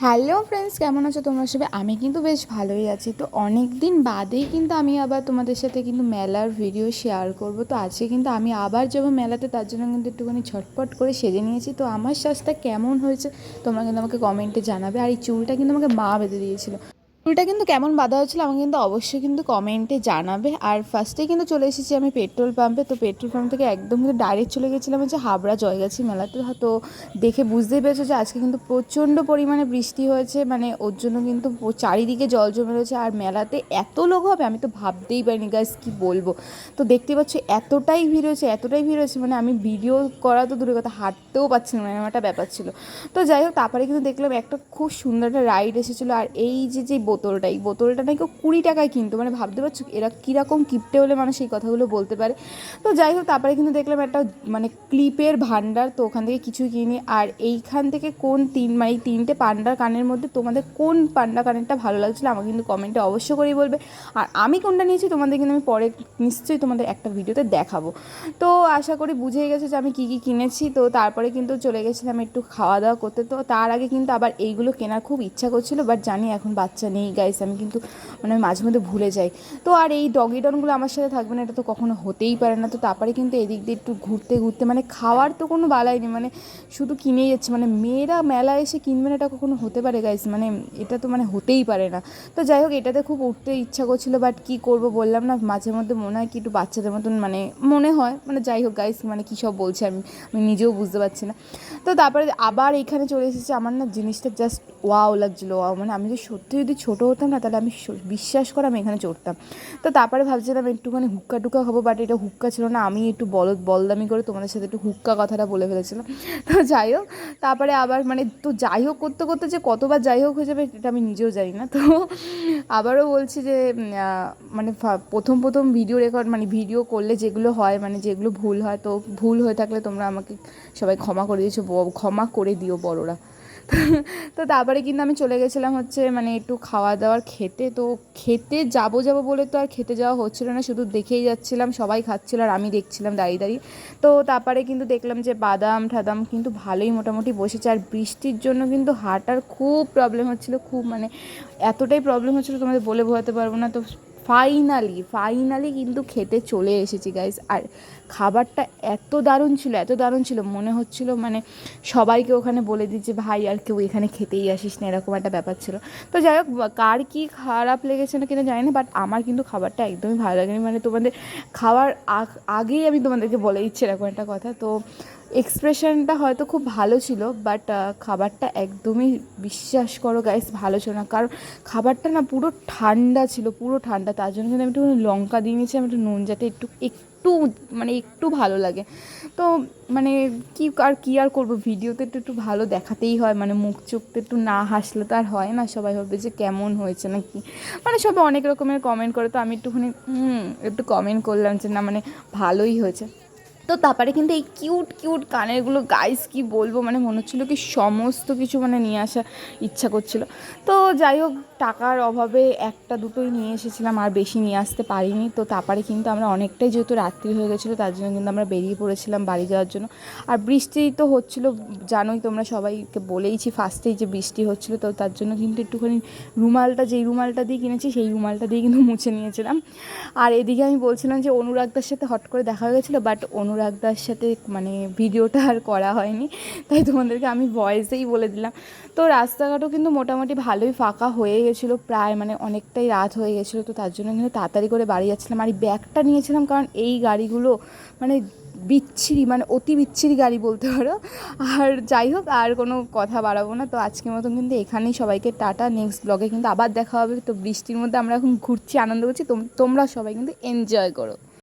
Hello friends কেমন আছো তোমরা সবাই? আমি কিন্তু বেশ ভালোই আছি। তো অনেক দিন বাদেই কিন্তু আমি আবার তোমাদের সাথে কিন্তু মেলার ভিডিও শেয়ার করব। তো আজকে কিন্তু আমি আবার যাব মেলাতে, তার জন্য কিন্তু একটুখানি ঝটপট করে সেজে নিয়েছি। তো আমার সাজটা কেমন হয়েছে, তোমরা কিন্তু আমাকে কমেন্টে জানাবে। আর এই চুলটা কিন্তু আমাকে মা বেঁধে দিয়েছিল। চুলটা কিন্তু কেমন বাঁধা হয়েছিল আমাকে কিন্তু অবশ্যই কিন্তু কমেন্টে জানাবে। আর ফার্স্টে কিন্তু চলে এসেছি আমি পেট্রোল পাম্পে তো পেট্রোল পাম্প থেকে একদম কিন্তু ডাইরেক্ট চলে গেছিলাম হচ্ছে হাবড়া জয়গাছি মেলাতে। তো দেখে বুঝতেই পেরেছ যে আজকে কিন্তু প্রচণ্ড পরিমাণে বৃষ্টি হয়েছে। মানে ওর জন্য কিন্তু চারিদিকে জল জমে রয়েছে। আর মেলাতে এত লোক হবে, আমি তো ভাবতেই পারিনি গাছ কি বলব। তো দেখতে পাচ্ছ এতটাই ভিড় হয়েছে, এতটাই ভিড় হয়েছে। মানে আমি ভিডিও করা তো দূরে কথা, হাঁটতেও পারছি না, এরকম একটা ব্যাপার ছিল। তো যাই হোক, তারপরে কিন্তু দেখলাম একটা খুব সুন্দর একটা রাইড এসেছিল। আর এই যে যে বোতলটা বোতলটা নাকি কুড়ি টাকায় কিনতো। মানে ভাবতে পারছ এরা কীরকম কিপটে হলে মানুষ এই কথাগুলো বলতে পারে। তো যাই হোক, তারপরে কিন্তু দেখলাম একটা মানে ক্লিপের ভান্ডার তো ওখান থেকে কিছুই কিনি আর এইখান থেকে কোন তিন মানে এই তিনটে পান্ডার কানের মধ্যে তোমাদের কোন পান্ডা কানেরটা ভালো লাগছিল, আমাকে কিন্তু কমেন্টে অবশ্য করেই বলবে। আর আমি কোনটা নিয়েছি, তোমাদের কিন্তু আমি পরে নিশ্চয়ই তোমাদের একটা ভিডিওতে দেখাবো। তো আশা করি বুঝেই গেছে যে আমি কী কী কিনেছি। তো তারপরে কিন্তু চলে গেছিলাম একটু খাওয়া দাওয়া করতে। তো তার আগে কিন্তু আবার এইগুলো কেনার খুব ইচ্ছা করছিল বাট জানি এখন বাচ্চা নেই। গাইস আমি কিন্তু মানে মাঝে মধ্যে ভুলে যাই। তো আর এই ডগি ডনগুলো আমার সাথে থাকবে না, এটা তো কখনো হতেই পারে না। তো তারপরে কিন্তু এদিক দিয়ে একটু ঘুরতে ঘুরতে মানে খাওয়ার তো কোনো বালাই নেই মানে শুধু কিনেই যাচ্ছে। মানে মেয়েরা মেলা এসে কিনবে না, এটা কখনো হতে পারে গাইস মানে এটা তো মানে হতেই পারে না। তো যাই হোক, এটাতে খুব উঠতে ইচ্ছা করছিল বাট কি করব বললাম না, মাঝে মধ্যে মনে হয় কি একটু বাচ্চাদের মতন মানে মনে হয়। মানে যাই হোক গাইস মানে কী সব বলছে আমি আমি নিজেও বুঝতে পারছি না। তো তারপরে আবার এখানে চলে এসেছে আমার না জিনিসটা জাস্ট ওয়াও লাগছিল ওয়াও মানে আমি যদি সত্যি যদি ছোটো হতাম না, তাহলে আমি বিশ্বাস করে আমি এখানে চড়তাম। তো তারপরে ভাবছিলাম একটুখানি হুক্কা টুক্কা খাব বাট এটা হুক্কা ছিল না, আমি একটু বল, বলদামি করে তোমাদের সাথে একটু হুক্কা কথাটা বলে ফেলেছিলাম। তো যাই হোক, তারপরে আবার মানে তো যাই হোক করতে করতে যে কতবার যাই হোক হয়ে যাবে, এটা আমি নিজেও জানি না। তো আবারও বলছি যে মানে প্রথম প্রথম ভিডিও রেকর্ড মানে ভিডিও করলে যেগুলো হয় মানে যেগুলো ভুল হয়, তো ভুল হয়ে থাকলে তোমরা আমাকে সবাই ক্ষমা করে দিয়েছ ক্ষমা করে দিও বড়রা। তো তারপরে কিন্তু আমি চলে গেছিলাম হচ্ছে মানে একটু খাওয়া দাওয়ার খেতে। তো খেতে যাব যাব বলে তো আর খেতে যাওয়া হচ্ছিল না, শুধু দেখেই যাচ্ছিলাম, সবাই খাচ্ছিল আর আমি দেখছিলাম দাঁড়িয়ে দাঁড়িয়ে। তো তারপরে কিন্তু দেখলাম যে বাদাম ঠাদাম কিন্তু ভালোই মোটামুটি বসেছে আর বৃষ্টির জন্য কিন্তু হাঁটার খুব প্রবলেম হচ্ছিল, খুব মানে এতটাই প্রবলেম হচ্ছিল তোমাদের বলে বোঝাতে পারব না। তো ফাইনালি ফাইনালি কিন্তু খেতে চলে এসেছি গাইস আর খাবারটা এত দারুণ ছিল, এত দারুণ ছিল। মনে হচ্ছিল মানে সবাইকে ওখানে বলে দিচ্ছে ভাই, আর কেউ এখানে খেতেই আসিস না, এরকম একটা ব্যাপার ছিল। তো যাই হোক, কার কি খারাপ লেগেছে না কিনা জানি না বাট আমার কিন্তু খাবারটা একদমই ভালো লাগেনি। মানে তোমাদের খাওয়ার আগ- আগেই আমি তোমাদেরকে বলে দিচ্ছি, এরকম একটা কথা। তো এক্সপ্রেশনটা হয়তো খুব ভালো ছিল বাট খাবারটা একদমই বিশ্বাস করো গাইস ভালো ছিল না। কারণ খাবারটা না পুরো ঠান্ডা ছিল, পুরো ঠান্ডা। তার জন্য কিন্তু আমি একটু লঙ্কা দিয়ে নিয়েছি, আমি একটু নুন যাতে একটু একটু মানে একটু ভালো লাগে। তো মানে কি, আর কি আর করব? ভিডিওতে একটু একটু ভালো দেখাতেই হয় মানে মুখ চোখ তো একটু না হাসলে তো আর হয় না, সবাই ভাববে যে কেমন হয়েছে না কি। মানে সবাই অনেক রকমের কমেন্ট করে, তো আমি একটুখানি একটু কমেন্ট করলাম যে না মানে ভালোই হয়েছে। তো তারপরে কিন্তু এই কিউট কিউট কানেরগুলো গাইস কি বলব? মানে মনে হচ্ছিল কি সমস্ত কিছু মানে নিয়ে আসা ইচ্ছা করছিল। তো যাই হোক, টাকার অভাবে একটা দুটোই নিয়ে এসেছিলাম, আর বেশি নিয়ে আসতে পারিনি। তো তারপরে কিন্তু আমরা অনেকটাই যেহেতু রাত্রি হয়ে গেছিল, তার জন্য কিন্তু আমরা বেরিয়ে পড়েছিলাম বাড়ি যাওয়ার জন্য। আর বৃষ্টি তো হচ্ছিল, জানোই তোমরা সবাইকে বলেইছি ফার্স্টেই যে বৃষ্টি হচ্ছিল, তো তার জন্য কিন্তু একটুখানি রুমালটা, যেই রুমালটা দিয়ে কিনেছি, সেই রুমালটা দিয়ে কিন্তু মুছে নিয়েছিলাম। আর এদিকে আমি বলছিলাম যে অনুরাগদার সাথে হট করে দেখা হয়ে গেছিল বাট অনুরাগদার সাথে মানে ভিডিওটা আর করা হয়নি, তাই তোমাদেরকে আমি ভয়েসেই বলে দিলাম। তো রাস্তাঘাটও কিন্তু মোটামুটি ভালোই ফাঁকা হয়ে গেছিল, প্রায় মানে অনেকটাই রাত হয়ে গেছিল, তো তার জন্য কিন্তু তাড়াতাড়ি করে বাড়ি যাচ্ছিলাম। আর ব্যাগটা নিয়েছিলাম কারণ এই গাড়িগুলো মানে বিচ্ছিরি মানে অতি বিচ্ছিরি গাড়ি বলতে পারো। আর যাই হোক, আর কোনো কথা বাড়াবো না। তো আজকের মতন কিন্তু এখানেই সবাইকে টাটা। নেক্সট ব্লগে কিন্তু আবার দেখা হবে। তো বৃষ্টির মধ্যে আমরা এখন ঘুরছি, আনন্দ করছি। তোম- তোমরা সবাই কিন্তু এনজয় করো।